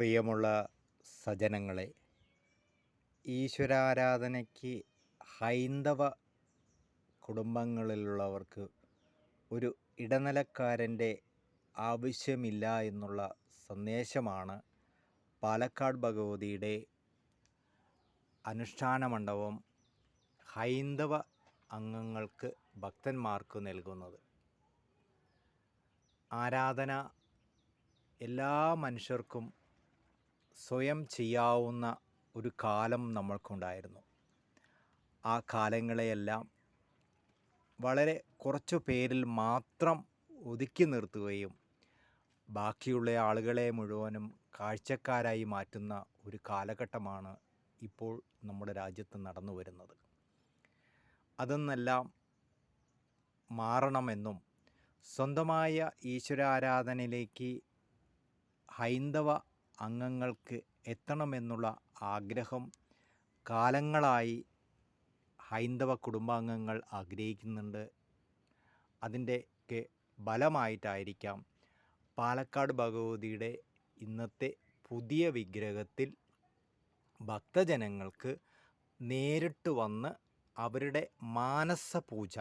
പ്രിയമുള്ള സജനങ്ങളെ ഈശ്വരാരാധനയ്ക്ക് ഹൈന്ദവ കുടുംബങ്ങളിലുള്ളവർക്ക് ഒരു ഇടനിലക്കാരന്റെ ആവശ്യമില്ല എന്നുള്ള സന്ദേശമാണ് പാലക്കാട് ഭഗവതിയുടെ അനുഷ്ഠാന മണ്ഡപം ഹൈന്ദവ അംഗങ്ങൾക്ക് ഭക്തന്മാർക്ക് നൽകുന്നത്. ആരാധന എല്ലാ മനുഷ്യർക്കും സ്വയം ചെയ്യാവുന്ന ഒരു കാലം നമ്മൾക്കുണ്ടായിരുന്നു. ആ കാലങ്ങളെയെല്ലാം വളരെ കുറച്ചു പേരിൽ മാത്രം ഒതുക്കി നിർത്തുകയും ബാക്കിയുള്ള ആളുകളെ മുഴുവനും കാഴ്ചക്കാരായി മാറ്റുന്ന ഒരു കാലഘട്ടമാണ് ഇപ്പോൾ നമ്മുടെ രാജ്യത്ത് നടന്നു വരുന്നത്. അതെന്നെല്ലാം മാറണമെന്നും സ്വന്തമായ ഈശ്വരാരാധനയിലേക്ക് ഹൈന്ദവ അംഗങ്ങൾക്ക് എത്തണമെന്നുള്ള ആഗ്രഹം കാലങ്ങളായി ഹൈന്ദവ കുടുംബാംഗങ്ങൾ ആഗ്രഹിക്കുന്നുണ്ട്. അതിന്റെയൊക്കെ ബലമായിട്ടായിരിക്കാം പാലക്കാട് ഭഗവതിയുടെ ഇന്നത്തെ പുതിയ വിഗ്രഹത്തിൽ ഭക്തജനങ്ങൾക്ക് നേരിട്ട് വന്ന് അവരുടെ മാനസ പൂജ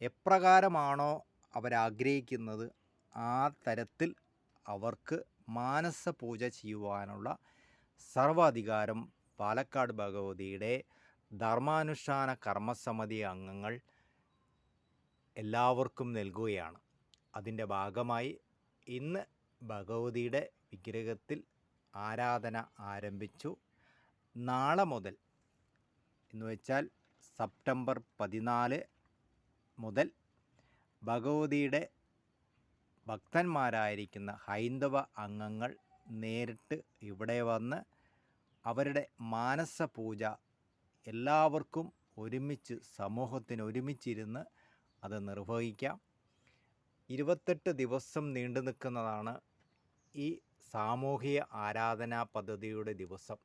എപ്രകാരമാണോ അവരാഗ്രഹിക്കുന്നത് ആ തരത്തിൽ അവർക്ക് മാനസ പൂജ ചെയ്യുവാനുള്ള സർവാധികാരം പാലക്കാട് ഭഗവതിയുടെ ധർമാനുഷ്ഠാന കർമ്മസമിതി അംഗങ്ങൾ എല്ലാവർക്കും നൽകുകയാണ്. അതിന്റെ ഭാഗമായി ഇന്ന് ഭഗവതിയുടെ വിഗ്രഹത്തിൽ ആരാധന ആരംഭിച്ചു. നാളെ മുതൽ എന്ന് വെച്ചാൽ സെപ്റ്റംബർ പതിനാല് മുതൽ ഭഗവതിയുടെ ഭക്തന്മാരായിരിക്കുന്ന ഹൈന്ദവ അംഗങ്ങൾ നേരിട്ട് ഇവിടെ വന്ന് അവരുടെ മാനസ പൂജ എല്ലാവർക്കും ഒരുമിച്ച് സമൂഹത്തിന് ഒരുമിച്ചിരുന്ന് അത് നിർവഹിക്കാം. ഇരുപത്തെട്ട് ദിവസം നീണ്ടു നിൽക്കുന്നതാണ് ഈ സാമൂഹിക ആരാധനാ പദ്ധതിയുടെ ദിവസം.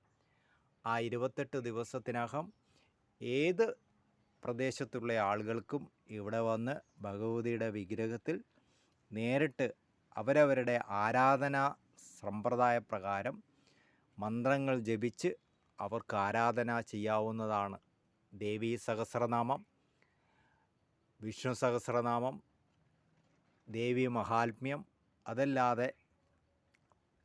ആ ഇരുപത്തെട്ട് ദിവസത്തിനകം ഏത് പ്രദേശത്തുള്ള ആളുകൾക്കും ഇവിടെ വന്ന് ഭഗവതിയുടെ വിഗ്രഹത്തിൽ നേരിട്ട് അവരവരുടെ ആരാധനാ സമ്പ്രദായ പ്രകാരം മന്ത്രങ്ങൾ ജപിച്ച് അവർക്ക് ആരാധന ചെയ്യാവുന്നതാണ്. ദേവീ സഹസ്രനാമം വിഷ്ണു സഹസ്രനാമം ദേവി മഹാത്മ്യം. അതല്ലാതെ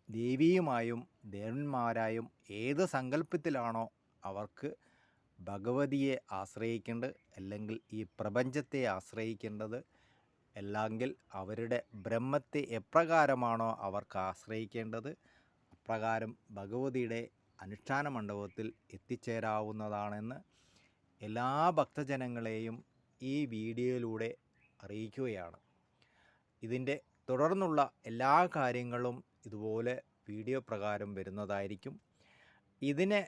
ദേവിയുമായും ദേവന്മാരായും ഏത് സങ്കല്പത്തിലാണോ അവർക്ക് ഭഗവതിയെ ആശ്രയിക്കേണ്ടത് അല്ലെങ്കിൽ ഈ പ്രപഞ്ചത്തെ ആശ്രയിക്കേണ്ടത് അല്ലെങ്കിൽ അവരുടെ ബ്രഹ്മത്തെ എപ്രകാരമാണോ അവർക്ക് ആശ്രയിക്കേണ്ടത്? അപ്രകാരം ഭഗവതിയുടെ അനുഷ്ഠാന മണ്ഡപത്തിൽ എത്തിച്ചേരാവുന്നതാണെന്ന് എല്ലാ ഭക്തജനങ്ങളെയും ഈ വീഡിയോയിലൂടെ അറിയിക്കുകയാണ്. ഇതിന്റെ തുടർന്നുള്ള എല്ലാ കാര്യങ്ങളും ഇതുപോലെ വീഡിയോ പ്രകാരം വരുന്നതായിരിക്കും. ഇതിനെ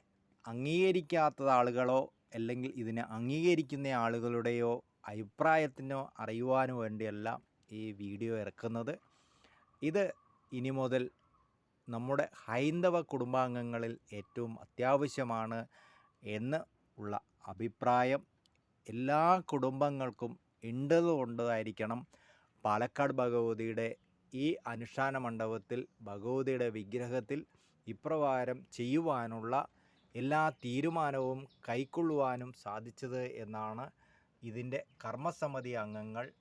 അംഗീകരിക്കാത്ത ആളുകളോ അല്ലെങ്കിൽ ഇതിനെ അംഗീകരിക്കുന്ന ആളുകളുടെയോ അഭിപ്രായത്തിനോ അറിയുവാനോ വേണ്ടിയല്ല ഈ വീഡിയോ ഇറക്കുന്നത്. ഇത് ഇനി മുതൽ നമ്മുടെ ഹൈന്ദവ കുടുംബാംഗങ്ങളിൽ ഏറ്റവും അത്യാവശ്യമാണ് എന്ന് ഉള്ള അഭിപ്രായം എല്ലാ കുടുംബങ്ങൾക്കും ഉണ്ടതുകൊണ്ടായിരിക്കണം പാലക്കാട് ഭഗവതിയുടെ ഈ അനുഷ്ഠാന മണ്ഡപത്തിൽ ഭഗവതിയുടെ വിഗ്രഹത്തിൽ ഇപ്രകാരം ചെയ്യുവാനുള്ള എല്ലാ തീരുമാനവും കൈക്കൊള്ളുവാനും സാധിച്ചത് എന്നാണ് ഇതിന്റെ കർമ്മസമിതി അംഗങ്ങൾ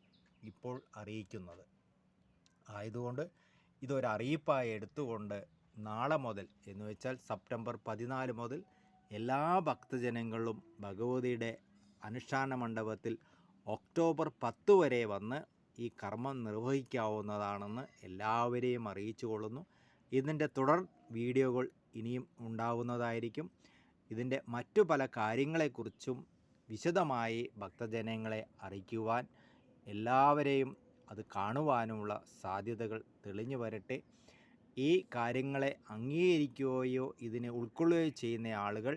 ഇപ്പോൾ അറിയിക്കുന്നത്. ആയതുകൊണ്ട് ഇതൊരറിയിപ്പായി എടുത്തുകൊണ്ട് നാളെ മുതൽ എന്ന് വെച്ചാൽ സെപ്റ്റംബർ പതിനാല് മുതൽ എല്ലാ ഭക്തജനങ്ങളും ഭഗവതിയുടെ അനുഷ്ഠാന മണ്ഡപത്തിൽ ഒക്ടോബർ പത്ത് വരെ വന്ന് ഈ കർമ്മം നിർവഹിക്കാവുന്നതാണെന്ന് എല്ലാവരെയും അറിയിച്ചു കൊള്ളുന്നു. ഇതിന്റെ തുടർ വീഡിയോകൾ ഇനിയും ഉണ്ടാവുന്നതായിരിക്കും. ഇതിന്റെ മറ്റു പല കാര്യങ്ങളെക്കുറിച്ചും വിശദമായി ഭക്തജനങ്ങളെ അറിയിക്കുവാൻ എല്ലാവരെയും അത് കാണുവാനുമുള്ള സാധ്യതകൾ തെളിഞ്ഞു വരട്ടെ. ഈ കാര്യങ്ങളെ അംഗീകരിക്കുകയോ ഇതിനെ ഉൾക്കൊള്ളുകയോ ചെയ്യുന്ന ആളുകൾ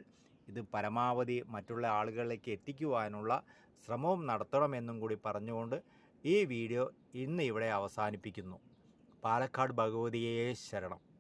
ഇത് പരമാവധി മറ്റുള്ള ആളുകളിലേക്ക് എത്തിക്കുവാനുള്ള ശ്രമവും നടത്തണമെന്നും കൂടി പറഞ്ഞുകൊണ്ട് ഈ വീഡിയോ ഇന്ന് ഇവിടെ അവസാനിപ്പിക്കുന്നു. പാലക്കാട് ഭഗവതിയെ ശരണം.